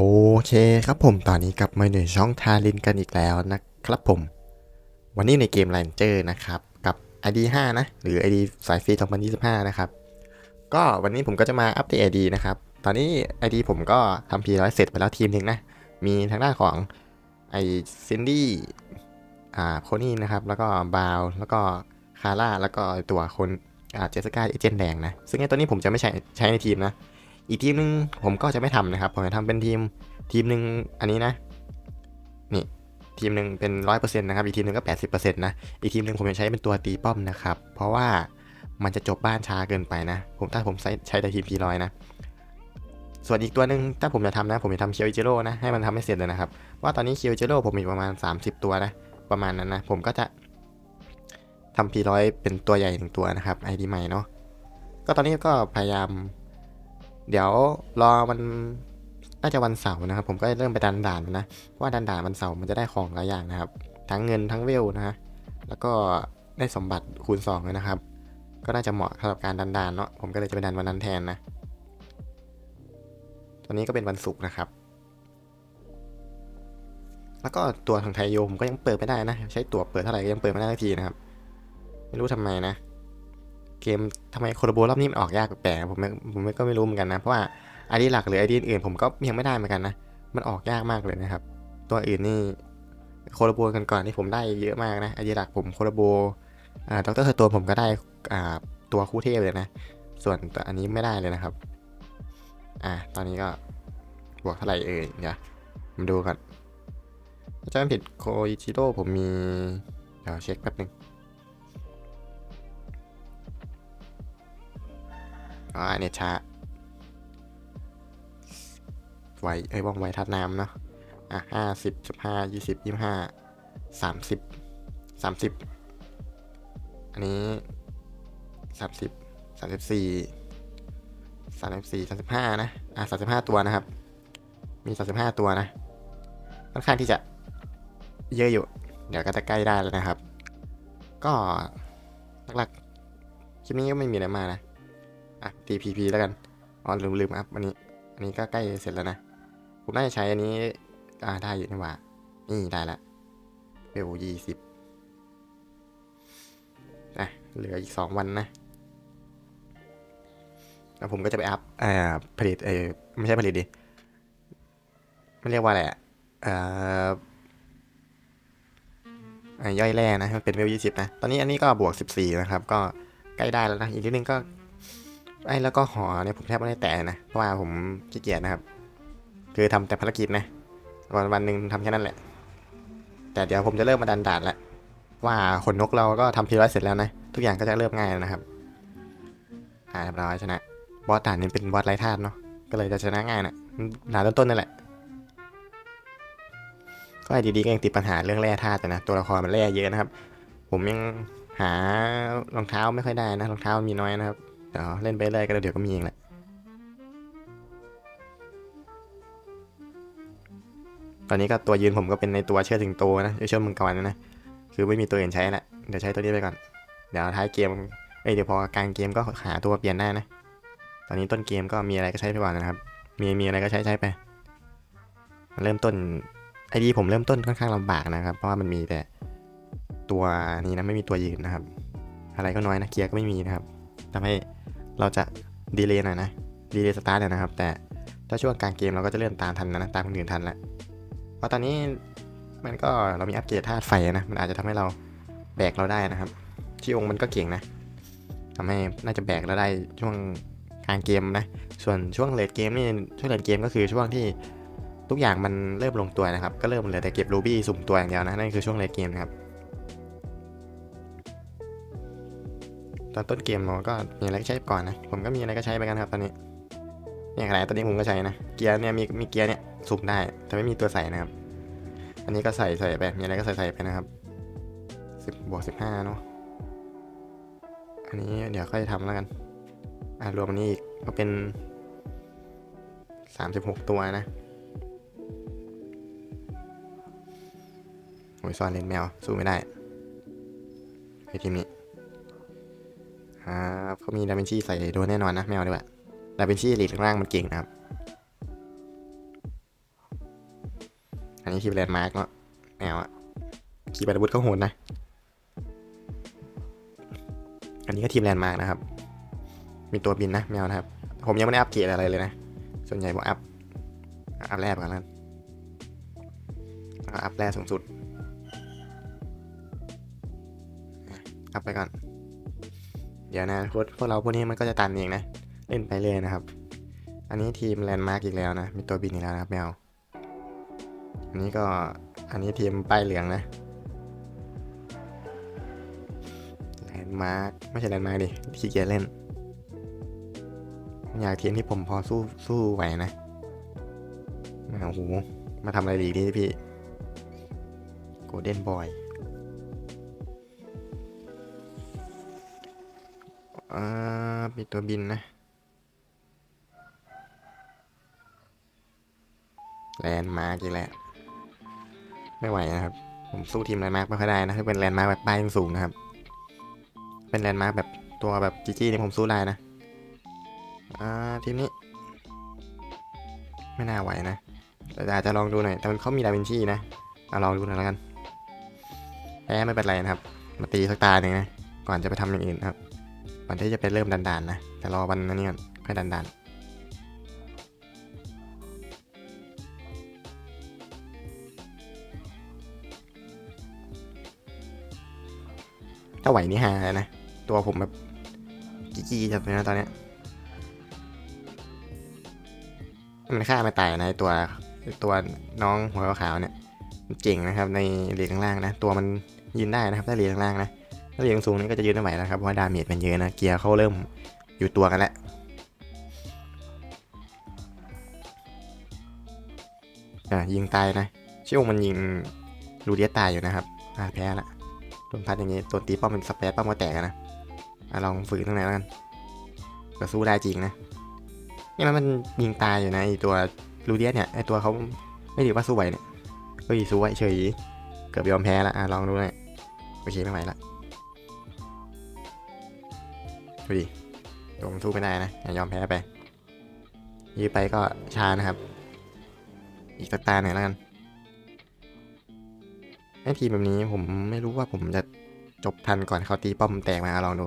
โอเคครับผมตอนนี้กลับมาในช่องทารินกันอีกแล้วนะครับผม วันนี้ในเกม Ranger นะครับ กับ ID 5นะ หรือ ID สายฟรี2025 นะครับ ก็วันนี้ผมก็จะมาอัปเดต ID นะครับ ตอนนี้ ID ผมก็ทำพีร้อยเสร็จไปแล้วทีมหนึ่งนะ มีทางด้านของไอซินดี้อ่าโคนี่นะครับ แล้วก็บาวแล้วก็คาร่าแล้วก็ตัวคนอ่าเจสสิก้าเอเจนต์แดงนะ ซึ่งไอตัวนี้ผมจะไม่ใช้ใช้ในทีมนะ อีกทีมหนึงผมก็จะไม่ทำนะครับ ผมจะทำเป็นทีมทีมหนึ่งอันนี้นะ นี่ทีมหนึ่งเป็นร้อยเปอร์เซ็นต์นะครับ อีกทีมหนึ่งก็แปดสิบเปอร์เซ็นต์นะ อีกทีมหนึ่งผมจะใช้เป็นตัวตีป้อมนะครับ เพราะว่ามันจะจบบ้านช้าเกินไปนะ ผมถ้าผมใช้ใช้แต่ทีมพีร้อยนะ ส่วนอีกตัวหนึ่งถ้าผมจะทำนะ ผมจะทำเคียวอิจิโร่นะ ให้มันทำให้เสร็จเลยนะครับ ว่าตอนนี้เคียวอิจิโร่ผมมีประมาณ 30 ตัวนะ ประมาณนั้นนะ ผมก็จะทำพีร้อยเป็นตัวใหญ่หนึ่งตัวนะครับไอดีใหม่เนาะ ก็ตอนนี้ก็พยายาม เดี๋ยวรอมันน่าจะวันเสาร์นะครับ ผมก็เริ่มไปดันด่านนะเพราะว่าดันด่านวันเสาร์มันจะได้ของหลายอย่างนะครับ ทั้งเงินทั้งเวลนะฮะแล้วก็ได้สมบัติคูณ2เลยนะครับ ก็น่าจะเหมาะสำหรับการดันด่านเนาะผมก็เลยจะไปดันวันนั้นแทนนะตอนนี้ก็เป็นวันศุกร์นะครับ แล้วก็ตัวทางไทยโยผมก็ยังเปิดไม่ได้นะ ใช้ตั๋วเปิดเท่าไหร่ก็ยังเปิดไม่ได้สักทีนะครับ ไม่รู้ทำไมนะ เกมทำไมโคโลโบรอบนี้มันออกยากแปลกผมผมก็ไม่รู้เหมือนกันนะ เพราะว่าไอดีหลักหรือไอดีอื่นผมก็ยังไม่ได้เหมือนกันนะ มันออกยากมากเลยนะครับ ตัวอื่นนี่โคโลโบกันก่อนที่ผมได้เยอะมากนะไอดีหลักผมโคโลโบอ่าดรเฮอตัวผมก็ได้อ่าตัวคู่เทพเลยนะ ส่วนตัวอันนี้ไม่ได้เลยนะครับ อ่าตอนนี้ก็บวกเท่าไหร่เอ่ยเดี๋ยวผมดูก่อนถ้าจะไม่ผิดโคอิชิโร่ผมมี เดี๋ยวเช็คแป๊บนึง อ่าเน็ตช้าไวเอ้ยว่องไวทัดน้ำเนาะอะห้าสิบสิบห้ายี่สิบยี่ห้าสามสิบสามสิบอันนี้สามสิบสามสิบสี่สามสิบสี่สามสิบห้านะอะสามสิบห้าตัวนะครับ มีสามสิบห้าตัวนะค่อนข้างที่จะเยอะอยู่ เดี๋ยวก็จะใกล้ได้แล้วนะครับ ก็หลักๆคลิปนี้ก็ไม่มีอะไรมากนะ อะ TPP แล้วกันอ๋อลืมลืมอัพอันนี้ อันนี้ก็ใกล้เสร็จแล้วนะ ผมน่าจะใช้อันนี้อ่าได้อยู่นี่หว่า นี่ได้ละเวลยี่สิบอะเหลืออีกสองวันนะแล้วผมก็จะไปอัพอ่าผลิตเออไม่ใช่ผลิตดิไม่เรียกว่าอะไรอะเอ่ออ่าย่อยแร่นะมันเป็นเวลยี่สิบนะ ตอนนี้อันนี้ก็บวกสิบสี่นะครับ ก็ใกล้ได้แล้วนะ อีกนิดนึงก็ ไอ้แล้วก็หอเนี่ยผมแทบไม่ได้แตะนะเพราะว่าผมขี้เกียจนะครับ คือทำแต่ภารกิจนะวันวันหนึ่งทำแค่นั้นแหละ แต่เดี๋ยวผมจะเริ่มมาดันดานละว่าขนนกเราก็ทำพีร้เสร็จแล้วนะ ทุกอย่างก็จะเริ่มง่ายแล้วนะครับ อ่าเรียบร้อยชนะ บอสด่านนี้เป็นบอสไร้ธาตุเนาะก็เลยจะชนะง่ายนะด่านต้นๆนั่นแหละ ก็ไอ้ดีๆก็ยังติดปัญหาเรื่องแร่ธาตุนะตัวละครมันแร่เยอะนะครับ ผมยังหารองเท้าไม่ค่อยได้นะรองเท้ามีน้อยนะครับ เดี๋ยวเล่นไปเรื่อยก็เดี๋ยวก็มีเองแหละตอนนี้ก็ตัวยืนผมก็เป็นในตัวเชื่อถึงโตนะเชื่อมังกรนะนะ คือไม่มีตัวอื่นใช้ละเดี๋ยวใช้ตัวนี้ไปก่อน เดี๋ยวท้ายเกม เอ้ยเดี๋ยวพอกลางเกมก็หาตัวเปลี่ยนได้นะ ตอนนี้ต้นเกมก็มีอะไรก็ใช้ไปก่อนนะครับ มีมีอะไรก็ใช้ใช้ไป เริ่มต้นไอดีผมเริ่มต้นค่อนข้างลำบากนะครับ เพราะว่ามันมีแต่ตัวนี้นะไม่มีตัวยืนนะครับ อะไรก็น้อยนะเกียร์ก็ไม่มีนะครับทำให้ เราจะดีเลย์หน่อยนะดีเลย์สตาร์ทเนี่ยนะครับ แต่ถ้าช่วงกลางเกมเราก็จะเริ่มตามทันนะตามคนอื่นทันแล้วเพราะตอนนี้มันก็เรามีอัปเกรดธาตุไฟนะ มันอาจจะทำให้เราแบกเราได้นะครับที่องค์มันก็เก่งนะทำให้น่าจะแบกเราได้ช่วงกลางเกมนะ ส่วนช่วงเลดเกมนี่ช่วงเลดเกมก็คือช่วงที่ทุกอย่างมันเริ่มลงตัวนะครับ ก็เริ่มเหลือแต่เก็บรูบี้สุ่มตัวอย่างเดียวนะนั่นคือช่วงเลดเกมนะครับ ตอนต้นเกมเราก็มีอะไรก็ใช้ก่อนนะ ผมก็มีอะไรก็ใช้ไปกันครับตอนนี้ เนี่ยขนาดตอนนี้ผมก็ใช้นะ เกียร์เนี่ยมีมีเกียร์เนี่ยสุ่มได้ แต่ไม่มีตัวใส่นะครับ อันนี้ก็ใส่ใส่ไป มีอะไรก็ใส่ใส่ไปนะครับสิบบวกสิบห้าเนาะ อันนี้เดี๋ยวค่อยทำแล้วกัน อ่ารวมอันนี้อีกก็เป็นสามสิบหกตัวนะโอ้ยซ่อนเลนแมวสู้ไม่ได้ไอทีมนี้ ครับเขามีดาวินชีใส่โดนแน่นอนนะแมวดีกว่าดาวินชีหลีดข้างล่างมันเก่งนะครับ อันนี้คีบแลนด์มาร์กเนาะแนวอะคีบอาวุธก็โหดนะ อันนี้ก็ทีมแลนด์มาร์กนะครับ มีตัวบินนะแมวนะครับ ผมยังไม่ได้อัปเกรดอะไรเลยนะ ส่วนใหญ่ผมอัพ อัพแรกก่อนแล้วอัพแรกสูงสุด อัพไปก่อน เดี๋ยวนะพวกพวกเราพวกนี้มันก็จะตันเองนะ เล่นไปเรื่อยนะครับ อันนี้ทีมแลนด์มาร์กอีกแล้วนะ มีตัวบินอีกแล้วนะครับแมวอันนี้ก็อันนี้ทีมป้ายเหลืองนะแลนด์มาร์กไม่ใช่แลนด์มาร์กดิขี้เกียจเล่น อยากทีมที่ผมพอสู้สู้ไหวนะโอ้โหมาทำอะไรดีดีพี่โกลเด้นบอย อ่ามีตัวบินนะแลนด์มาร์กอีกแล้วไม่ไหวนะครับ ผมสู้ทีมแลนด์มาร์กไม่ค่อยได้นะถ้าเป็นแลนด์มาร์กแบบป้ายสูงนะครับ เป็นแลนด์มาร์กแบบตัวแบบจีจี้นี่ผมสู้ได้นะ อ่าทีมนี้ ไม่น่าไหวนะ แต่อาจจะลองดูหน่อย แต่มันเขามีดาวินชีนะเอาลองดูหน่อยแล้วกันแพ้ไม่เป็นไรนะครับ มาตีสักตาหนึ่งนะ ก่อนจะไปทำอย่างอื่นครับ ก่อนที่จะไปเริ่มดันๆนะ แต่รอวันนั้ก่อนค่อยดันๆถ้าไหวนี่ฮาเลยนะ ตัวผมแบบกี้ๆจัดเลยนะตอนเนี้ยมันฆ่าไม่ตายนะตัวตัวน้องหัวขาวเนี่ยเจ๋งนะครับในเหรียญข้างล่างนะ ตัวมันยืนได้นะครับถ้าเหรียญข้างล่างนะ ถ้าเหรียญสูงนี่ก็จะยืนไม่ไหวแล้วครับเพราะดาเมจมันเยอะนะเกียร์เขาเริ่มอยู่ตัวกันแล้วอะยิงตายนะชิวมันยิงลูเดียตายอยู่นะครับอ่าแพ้ละโดนพัดอย่างงี้ตัวตีป้อมเป็นสเปซป้อมก็แตกนะอะลองฝืนตรงไหนแล้วกันก็สู้ได้จริงนะนี่มันมันยิงตายอยู่นะไอตัวลูเดียเนี่ยไอตัวเขาไม่ถือว่าสู้ไหวเนี่ยเฮ้ยสู้ไหวเฉยเกือบยอมแพ้ละอะลองดูหน่อยโอเคไม่ไหวละ ดูดิตัวมันสู้ไม่ได้นะอย่ายอมแพ้ไป ยื้อไปก็ช้านะครับ อีกสักตาหน่อยแล้วกันไอทีมแบบนี้ผมไม่รู้ว่าผมจะจบทันก่อนเขาตีป้อมแตกมาลองดู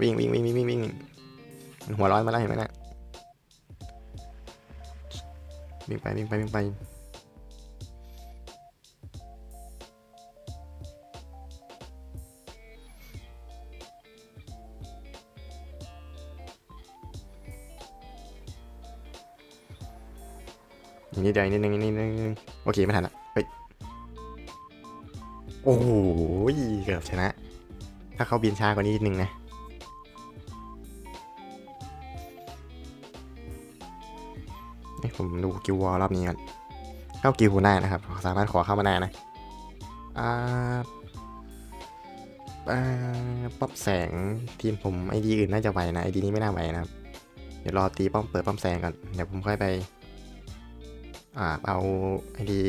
วิ่งวิ่งวิ่งวิ่งวิ่งวิ่งมันหัวร้อนมาแล้วเห็นไหมนะวิ่งไปวิ่งไปวิ่งไป อีกนิดเดียวนิดนึงอีกนิดนึงโอเคไม่ทันละเฮ้ยโอ้โหเกือบชนะ ถ้าเขาบินช้ากว่านี้นิดนึงนะให้ผมดูกิววอลรอบนี้ก่อนเข้ากิวได้นะครับ สามารถขอเข้ามาได้นะอ่าอ่าป๊อปแสงทีมผมไอดีอื่นน่าจะไหวนะไอดีนี้ไม่น่าไหวนะครับ เดี๋ยวรอตีป้อมเปิดป้อมแสงก่อน เดี๋ยวผมค่อยไป เอาไอดี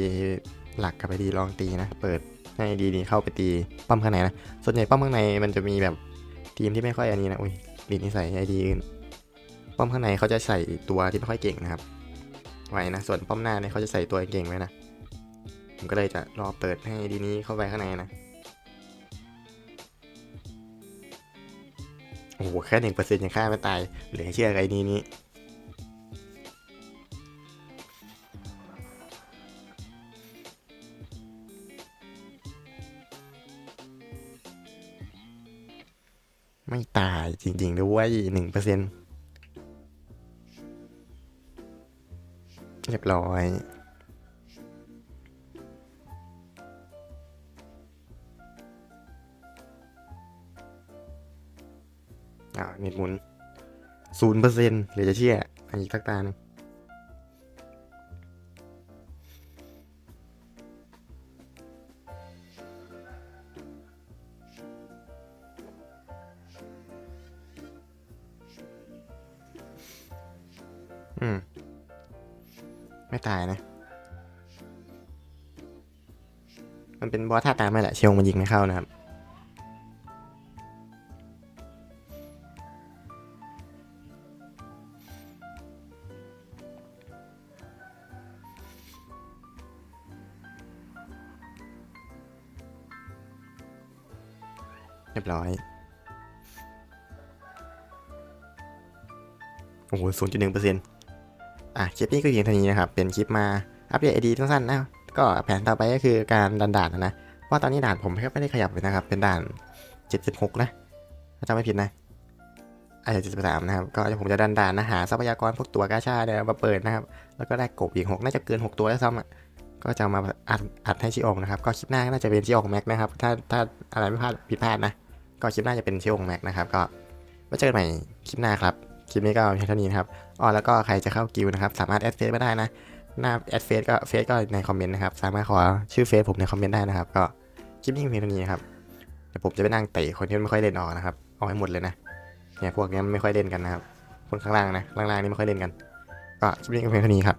หลักกับไอดีลองตีนะ เปิดให้ไอดีนี้เข้าไปตีป้อมข้างในนะ ส่วนใหญ่ป้อมข้างในมันจะมีแบบทีมที่ไม่ค่อยอันนี้นะ อุ้ยลินนี่ใส่ไอดีอื่น ป้อมข้างในเขาจะใส่ตัวที่ไม่ค่อยเก่งนะครับ ไว้นะ ส่วนป้อมหน้าเนี่ยเขาจะใส่ตัวเก่งไว้นะ ผมก็เลยจะรอเปิดให้ดีนี้เข้าไปข้างในนะ โอ้โหแค่หนึ่งเปอร์เซ็นต์ยังฆ่าไม่ตาย เหลือเชื่อไอ้นี้นี้ ไม่ตายจริงๆด้วยหนึ่งเปอร์เซ็นต์เรียบร้อยอ่าเน็ดหมุนศูนย์เปอร์เซ็นต์เหลือจะเชื่ออันอีกสักตาหนึ่ง อืม ไม่ตายนะ มันเป็นบอสท่าตามไม่แหละเชียงมันยิงไม่เข้านะครับ เรียบร้อยโอ้โหศูนย์จุดหนึ่งเปอร์เซ็นต์ อะคลิปนี้ก็เพียงเท่านี้นะครับ เป็นคลิปมาอัปเดตไอดีสั้นๆนะ ก็แผนต่อไปก็คือการดันด่านนะนะเพราะตอนนี้ด่านผมแทบไม่ได้ขยับเลยนะครับ เป็นด่าน 76 นะถ้าจำไม่ผิดนะอาจจะ73 นะครับ ก็ผมจะดันด่านนะหาทรัพยากรพวกตัวกาชาเนี่ยมาเปิดนะครับ แล้วก็ได้กบอีก 6 น่าจะเกิน 6 ตัวแล้วซ้ำอะ ก็จะมาอัดอัดให้ชิองนะครับ ก็คลิปหน้าก็น่าจะเป็นชิองแม็กนะครับ ถ้าถ้าอะไรไม่พลาดผิดพลาดนะ ก็คลิปหน้าจะเป็นชิองแม็กนะครับ ก็ไว้เจอกันใหม่คลิปหน้าครับ คลิปนี้ก็เพียงเท่านี้นะครับอ๋อแล้วก็ใครจะเข้ากิลนะครับ สามารถแอดเฟซมาได้นะ หน้าแอดเฟซก็เฟซก็ในคอมเมนต์นะครับ สามารถขอชื่อเฟซผมในคอมเมนต์ได้นะครับ ก็คลิปนี้เพียงเท่านี้ครับเดี๋ยวผมจะไปนั่งเตะคนที่ไม่ค่อยเล่นออกนะครับ เอาให้หมดเลยนะ เนี่ยพวกเนี้ยไม่ค่อยเล่นกันนะครับ คนข้างล่างนะ ล่างๆนี่ไม่ค่อยเล่นกัน ก็คลิปนี้ก็เพียงเท่านี้ครับ